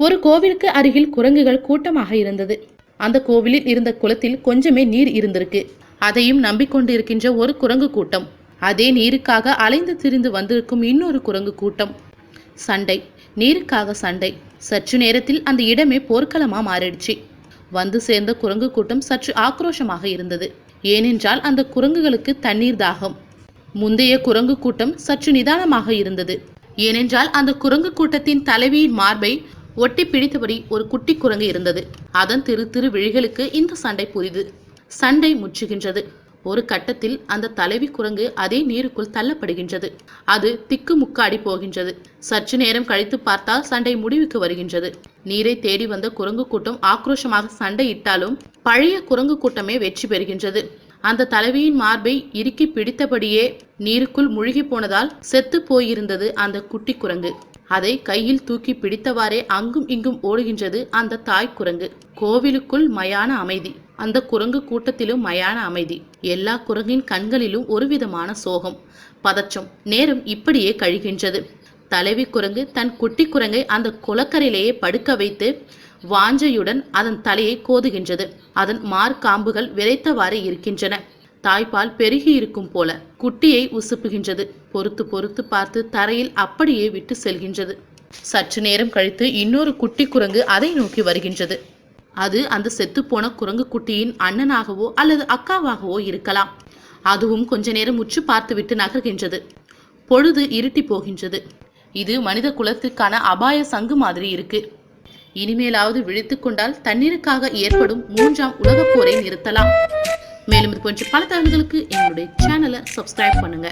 ஒரு கோவிலுக்கு அருகில் குரங்குகள் கூட்டமாக இருந்தது. அந்த கோவிலில் இருந்த குளத்தில் கொஞ்சமே நீர் இருந்திருக்கு. அதையும் நம்பிக்கொண்டு இருக்கின்ற ஒரு குரங்கு கூட்டம். அதே நீருக்காக அலைந்து திரிந்து வந்திருக்கும் இன்னொரு குரங்கு கூட்டம். சண்டை. நீருக்காக சண்டை. சற்று நேரத்தில் அந்த இடமே போர்க்களமா மாறிடுச்சு. வந்து சேர்ந்த குரங்கு கூட்டம் சற்று ஆக்ரோஷமாக இருந்தது. ஏனென்றால் அந்த குரங்குகளுக்கு தண்ணீர் தாகம். முந்தைய குரங்கு கூட்டம் சற்று நிதானமாக இருந்தது. ஏனென்றால் அந்த குரங்கு கூட்டத்தின் தலைவியின் மார்பை ஒட்டி பிடித்தபடி ஒரு குட்டி குரங்கு இருந்தது. அதன் திரு திரு விழிகளுக்கு இந்த சண்டை புரிது. சண்டை முற்றுகின்றது. ஒரு கட்டத்தில் அந்த தலைவி குரங்கு அதே நீருக்குள் தள்ளப்படுகின்றது. அது திக்கு முக்காடி போகின்றது. சற்று நேரம் கழித்து பார்த்தால் சண்டை முடிவுக்கு வருகின்றது. நீரை தேடி வந்த குரங்கு கூட்டம் ஆக்ரோஷமாக சண்டையிட்டாலும் பழைய குரங்கு கூட்டமே வெற்றி பெறுகின்றது. அந்த தலைவியின் மார்பை இறுக்கி பிடித்தபடியே நீருக்குள் முழுகி போனதால் செத்து போயிருந்தது அந்த குட்டி குரங்கு. அதை கையில் தூக்கி பிடித்தவாறே அங்கும் இங்கும் ஓடுகின்றது அந்த தாய் குரங்கு. கோவிலுக்குள் மயான அமைதி. அந்த குரங்கு கூட்டத்திலும் மயான அமைதி. எல்லா குரங்கின் கண்களிலும் ஒரு விதமான சோகம். பதற்றம். நேரம் இப்படியே கழிகின்றது. தலைவி குரங்கு தன் குட்டி குரங்கை அந்த குளக்கரையிலேயே படுக்க வைத்து வாஞ்சையுடன் அதன் தலையை கோதுகின்றது. அதன் மார்காம்புகள் விரைத்தவாறு இருக்கின்றன. தாய்ப்பால் பெருகி இருக்கும் போல குட்டியை உசுப்புகின்றது. பொறுத்து பொறுத்து பார்த்து தரையில் அப்படியே விட்டு செல்கின்றது. சற்று நேரம் கழித்து இன்னொரு குட்டி குரங்கு அதை நோக்கி வருகின்றது. அது அந்த செத்துப்போன குரங்கு குட்டியின் அண்ணனாகவோ அல்லது அக்காவாகவோ இருக்கலாம். அதுவும் கொஞ்ச நேரம் உற்று பார்த்துவிட்டு நகர்கின்றது. பொழுது இருட்டி போகின்றது. இது மனித குலத்திற்கான அபாய சங்கு மாதிரி இருக்கு. இனிமேலாவது விழித்துக் கொண்டால் தண்ணீருக்காக ஏற்படும் மூன்றாம் உலகப் போரை நிறுத்தலாம். மேலும் இது போன்ற பல தகவல்களுக்கு எங்களுடைய சேனலை சப்ஸ்கிரைப் பண்ணுங்க.